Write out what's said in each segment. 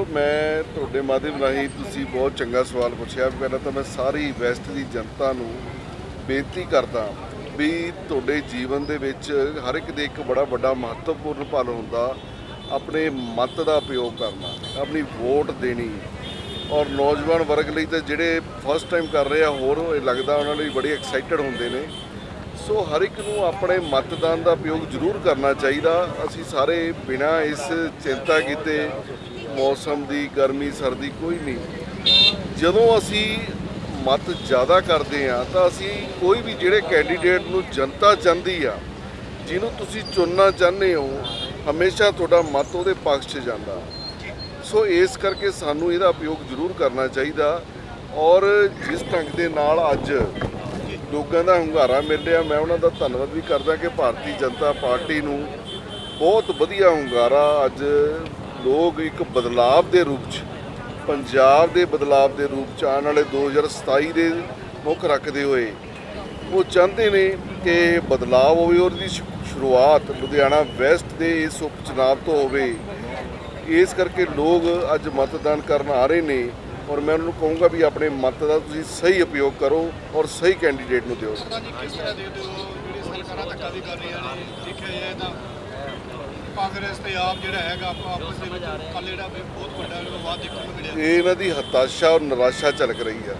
ਦੇਖੋ, ਮੈਂ ਤੁਹਾਡੇ ਮਾਧਿਅਮ ਰਾਹੀਂ ਤੁਸੀਂ ਬਹੁਤ ਚੰਗਾ ਸਵਾਲ ਪੁੱਛਿਆ ਪਹਿਲਾਂ ਤਾਂ ਮੈਂ ਸਾਰੀ ਵੈਸਟ ਦੀ ਜਨਤਾ ਨੂੰ ਬੇਨਤੀ ਕਰਦਾ ਵੀ ਤੁਹਾਡੇ ਜੀਵਨ ਦੇ ਵਿੱਚ ਹਰ ਇੱਕ ਦੇ ਇੱਕ ਬੜਾ ਵੱਡਾ ਮਹੱਤਵਪੂਰਨ ਪਲ ਹੁੰਦਾ, ਆਪਣੇ ਮਤ ਦਾ ਉਪਯੋਗ ਕਰਨਾ, ਆਪਣੀ ਵੋਟ ਦੇਣੀ। ਔਰ ਨੌਜਵਾਨ ਵਰਗ ਲਈ ਤਾਂ ਜਿਹੜੇ ਫਸਟ ਟਾਈਮ ਕਰ ਰਹੇ ਆ, ਹੋਰ ਲੱਗਦਾ ਉਹਨਾਂ ਲਈ ਬੜੀ ਐਕਸਾਈਟਡ ਹੁੰਦੇ ਨੇ। ਸੋ ਹਰ ਇੱਕ ਨੂੰ ਆਪਣੇ ਮਤਦਾਨ ਦਾ ਉਪਯੋਗ ਜ਼ਰੂਰ ਕਰਨਾ ਚਾਹੀਦਾ। ਅਸੀਂ ਸਾਰੇ ਬਿਨਾਂ ਇਸ ਚਿੰਤਾ ਕੀਤੇ ਮੌਸਮ ਦੀ, ਗਰਮੀ, ਸਰਦੀ ਕੋਈ ਨਹੀਂ। ਜਦੋਂ ਅਸੀਂ ਮਤ ਜ਼ਿਆਦਾ ਕਰਦੇ ਆ ਤਾਂ ਅਸੀਂ ਕੋਈ ਵੀ ਜਿਹੜੇ ਕੈਂਡੀਡੇਟ ਨੂੰ ਜਨਤਾ ਚਾਹੁੰਦੀ ਆ, ਜਿਹਨੂੰ ਤੁਸੀਂ ਚੁਣਨਾ ਚਾਹੁੰਦੇ ਹੋ, ਹਮੇਸ਼ਾ ਤੁਹਾਡਾ ਮਤ ਉਹਦੇ ਪੱਖ 'ਚ ਜਾਂਦਾ। ਸੋ ਇਸ ਕਰਕੇ ਸਾਨੂੰ ਇਹਦਾ ਉਪਯੋਗ ਜ਼ਰੂਰ ਕਰਨਾ ਚਾਹੀਦਾ। ਔਰ ਜਿਸ ਢੰਗ ਦੇ ਨਾਲ ਅੱਜ ਲੋਕਾਂ ਦਾ ਹੁੰਗਾਰਾ ਮਿਲ ਰਿਹਾ, ਮੈਂ ਉਹਨਾਂ ਦਾ ਧੰਨਵਾਦ ਵੀ ਕਰਦਾ ਕਿ ਭਾਰਤੀ ਜਨਤਾ ਪਾਰਟੀ ਨੂੰ ਬਹੁਤ ਵਧੀਆ ਹੁੰਗਾਰਾ ਅੱਜ ਲੋਕ ਇੱਕ ਬਦਲਾਵ ਦੇ ਰੂਪ 'ਚ, ਪੰਜਾਬ ਦੇ ਬਦਲਾਵ ਦੇ ਰੂਪ 'ਚ ਆਉਣ ਵਾਲੇ 2027 ਦੇ ਮੁੱਖ ਰੱਖਦੇ ਹੋਏ, ਉਹ ਚਾਹੁੰਦੇ ਨੇ ਕਿ ਇਹ ਬਦਲਾਵ ਹੋਵੇ ਔਰ ਦੀ ਸ਼ੁਰੂਆਤ ਲੁਧਿਆਣਾ ਵੈਸਟ ਦੇ ਇਸ ਉਪ ਤੋਂ ਹੋਵੇ। ਇਸ ਕਰਕੇ ਲੋਕ ਅੱਜ ਮਤਦਾਨ ਕਰਨ ਆ ਰਹੇ ਨੇ ਔਰ ਮੈਂ ਉਹਨਾਂ ਨੂੰ ਕਹੂੰਗਾ ਵੀ ਆਪਣੇ ਮਤ ਦਾ ਤੁਸੀਂ ਸਹੀ ਉਪਯੋਗ ਕਰੋ ਔਰ ਸਹੀ ਕੈਂਡੀਡੇਟ ਨੂੰ ਦਿਓ। ਕਾਂਗਰਸ ਤੇ ਆਪ ਜਿਹੜਾ ਹੈਗਾ ਆਪਾਂ ਆਪਸ ਦੇ ਵਿੱਚ ਕੱਲ ਜਿਹੜਾ ਵੀ ਬਹੁਤ ਵੱਡਾ ਵਿਵਾਦ ਦੇਖਣ ਨੂੰ ਮਿਲਿਆ। ਇਹ ਇਹਨਾਂ ਦੀ ਹਤਾਸ਼ਾ ਔਰ ਨਿਰਾਸ਼ਾ ਝਲਕ ਰਹੀ ਆ।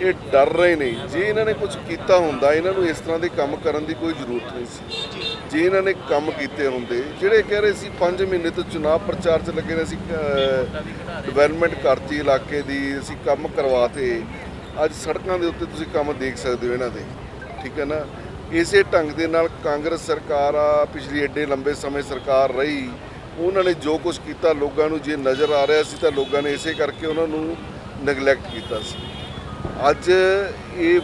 ਇਹ ਡਰ ਰਹੇ ਨੇ। ਜੇ ਇਹਨਾਂ ਨੇ ਕੁਝ ਕੀਤਾ ਹੁੰਦਾ ਇਹਨਾਂ ਨੂੰ ਇਸ ਤਰ੍ਹਾਂ ਦੇ ਕੰਮ ਕਰਨ ਦੀ ਕੋਈ ਜ਼ਰੂਰਤ ਨਹੀਂ ਸੀ। ਜੇ। ਇਹਨਾਂ ਨੇ ਕੰਮ ਕੀਤੇ ਹੁੰਦੇ ਜਿਹੜੇ ਕਹਿ ਰਹੇ ਸੀ 5 ਮਹੀਨੇ ਤੋਂ ਚੁਣਾਵ ਪ੍ਰਚਾਰ 'ਚ ਲੱਗੇ ਨੇ ਅਸੀਂ ਡਿਵੈਲਪਮੈਂਟ ਕਰਤੀ ਇਲਾਕੇ ਦੀ ਅਸੀਂ ਕੰਮ ਕਰਵਾਤੇ ਅੱਜ ਸੜਕਾਂ ਦੇ ਉੱਤੇ ਤੁਸੀਂ ਕੰਮ ਦੇਖ ਸਕਦੇ ਹੋ ਇਹਨਾਂ ਦੇ। ਠੀਕ ਹੈ ਨਾ? ਇਸੇ ਢੰਗ ਦੇ ਨਾਲ ਕਾਂਗਰਸ ਸਰਕਾਰ ਆ ਪਿਛਲੀ ਏਡੇ ਲੰਬੇ ਸਮੇਂ ਸਰਕਾਰ ਰਹੀ ਉਹਨਾਂ ਨੇ ਜੋ ਕੁਝ ਕੀਤਾ ਲੋਕਾਂ ਨੂੰ ਜੇ ਨਜ਼ਰ ਆ ਰਿਹਾ ਸੀ ਤਾਂ ਲੋਕਾਂ ਨੇ ਇਸੇ ਕਰਕੇ ਉਹਨਾਂ ਨੂੰ ਨੈਗਲੈਕਟ ਕੀਤਾ ਸੀ। ਅੱਜ ਇਹ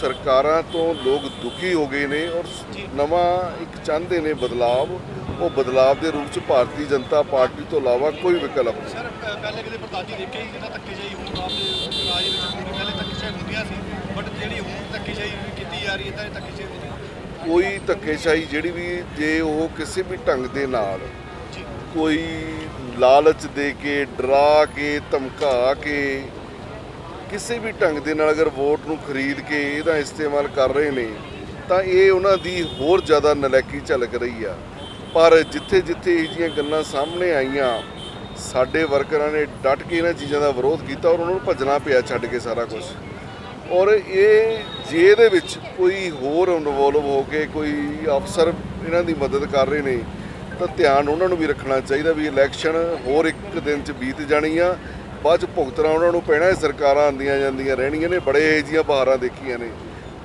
ਸਰਕਾਰਾਂ ਤੋਂ ਲੋਕ ਦੁਖੀ ਹੋ ਗਏ ਨੇ ਔਰ ਨਵਾਂ ਇੱਕ ਚਾਹੁੰਦੇ ਨੇ ਬਦਲਾਵ ਉਹ ਬਦਲਾਵ ਦੇ ਰੂਪ ਚ ਭਾਰਤੀ ਜਨਤਾ ਪਾਰਟੀ ਤੋਂ ਇਲਾਵਾ ਕੋਈ ਵਿਕਲਪ ਨਹੀਂ। ਸਰ ਪਹਿਲੇ ਕਦੇ ਪ੍ਰਧਾਨ ਜੀ ਦੇਖਿਆ ਹੀ ਜਿਹੜਾ ਧੱਕੇਸ਼ਾਹੀ ਹੁਣ ਆਪਦੇ ਰਾਜ ਵਿੱਚ ਹੁੰਦੀ ਪਹਿਲੇ ਧੱਕੇਸ਼ਾਹੀ ਹੁੰਦੀਆਂ ਸੀ ਬਟ ਜਿਹੜੀ ਹੁਣ ਧੱਕੇਸ਼ਾਹੀ ਕੀਤੀ ਜਾ ਰਹੀ ਹੈ ਤਾਂ ਇਹ ਧੱਕੇਸ਼ਾਹੀ ਹੁੰਦੀ ਹੈ ਕੋਈ ਧੱਕੇਸ਼ਾਹੀ ਜਿਹੜੀ ਵੀ ਜੇ ਉਹ ਕਿਸੇ ਵੀ ਢੰਗ ਦੇ ਨਾਲ ਕੋਈ ਲਾਲਚ ਦੇ ਕੇ ਡਰਾ ਕੇ ਧਮਕਾ ਕੇ ਕਿਸੇ ਵੀ ਢੰਗ ਦੇ ਨਾਲ ਅਗਰ ਵੋਟ ਨੂੰ ਖਰੀਦ ਕੇ ਇਹਦਾ ਇਸਤੇਮਾਲ ਕਰ ਰਹੇ ਨੇ ਤਾਂ ਇਹ ਉਹਨਾਂ ਦੀ ਹੋਰ ਜ਼ਿਆਦਾ ਨਲਾਇਕੀ ਝਲਕ ਰਹੀ ਆ। ਪਰ ਜਿੱਥੇ ਜਿੱਥੇ ਇਹ ਜੀਆਂ ਗੱਲਾਂ ਸਾਹਮਣੇ ਆਈਆਂ ਸਾਡੇ ਵਰਕਰਾਂ ਨੇ ਡਟ ਕੇ ਇਹਨਾਂ ਚੀਜ਼ਾਂ ਦਾ ਵਿਰੋਧ ਕੀਤਾ ਔਰ ਉਹਨਾਂ ਨੂੰ ਭੱਜਣਾ ਪਿਆ ਛੱਡ ਕੇ ਸਾਰਾ ਕੁਝ ਔਰ ਇਹ ਜੇ ਇਹਦੇ ਵਿੱਚ ਕੋਈ ਹੋਰ ਇਨਵੋਲਵ ਹੋ ਕੇ ਕੋਈ ਅਫਸਰ ਇਹਨਾਂ ਦੀ ਮਦਦ ਕਰ ਰਹੇ ਨੇ ਤਾਂ ਧਿਆਨ ਉਹਨਾਂ ਨੂੰ ਵੀ ਰੱਖਣਾ ਚਾਹੀਦਾ ਵੀ ਇਲੈਕਸ਼ਨ ਹੋਰ ਇੱਕ ਦਿਨ ਚ ਬੀਤ ਜਾਣੀ ਆ। ਬਾਅਦ ਚ ਭੁਗਤਣਾ ਉਹਨਾਂ ਨੂੰ ਪੈਣਾ ਇਹ ਸਰਕਾਰਾਂ ਆਂਦੀਆਂ ਜਾਂਦੀਆਂ ਰਹਿਣੀਆਂ ਨੇ ਬੜੇ ਇਹ ਜੀਆਂ ਬਹਾਰਾਂ ਦੇਖੀਆਂ ਨੇ।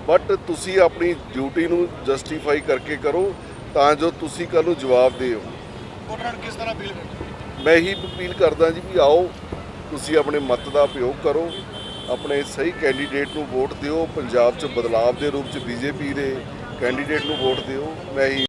ਬਟ ਤੁਸੀਂ ਆਪਣੀ ਡਿਊਟੀ ਨੂੰ ਜਸਟੀਫਾਈ ਕਰਕੇ ਕਰੋ ਤਾਂ ਜੋ ਤੁਸੀਂ ਕੱਲ ਨੂੰ ਜਵਾਬ ਦਿਓ। ਵੋਟਰਾਂ ਨੂੰ ਕਿਸ ਤਰ੍ਹਾਂ ਅਪੀਲ ਮੈਂ ਹੀ ਅਪੀਲ ਕਰਦਾ ਜੀ ਵੀ ਆਓ ਤੁਸੀਂ ਆਪਣੇ ਮਤ ਦਾ ਉਪਯੋਗ ਕਰੋ। ਆਪਣੇ ਸਹੀ ਕੈਂਡੀਡੇਟ ਨੂੰ ਵੋਟ ਦਿਓ, ਪੰਜਾਬ 'ਚ ਬਦਲਾਵ ਦੇ ਰੂਪ 'ਚ ਬੀਜੇਪੀ ਦੇ ਕੈਂਡੀਡੇਟ ਨੂੰ ਵੋਟ ਦਿਓ। ਮੈਂ ਹੀ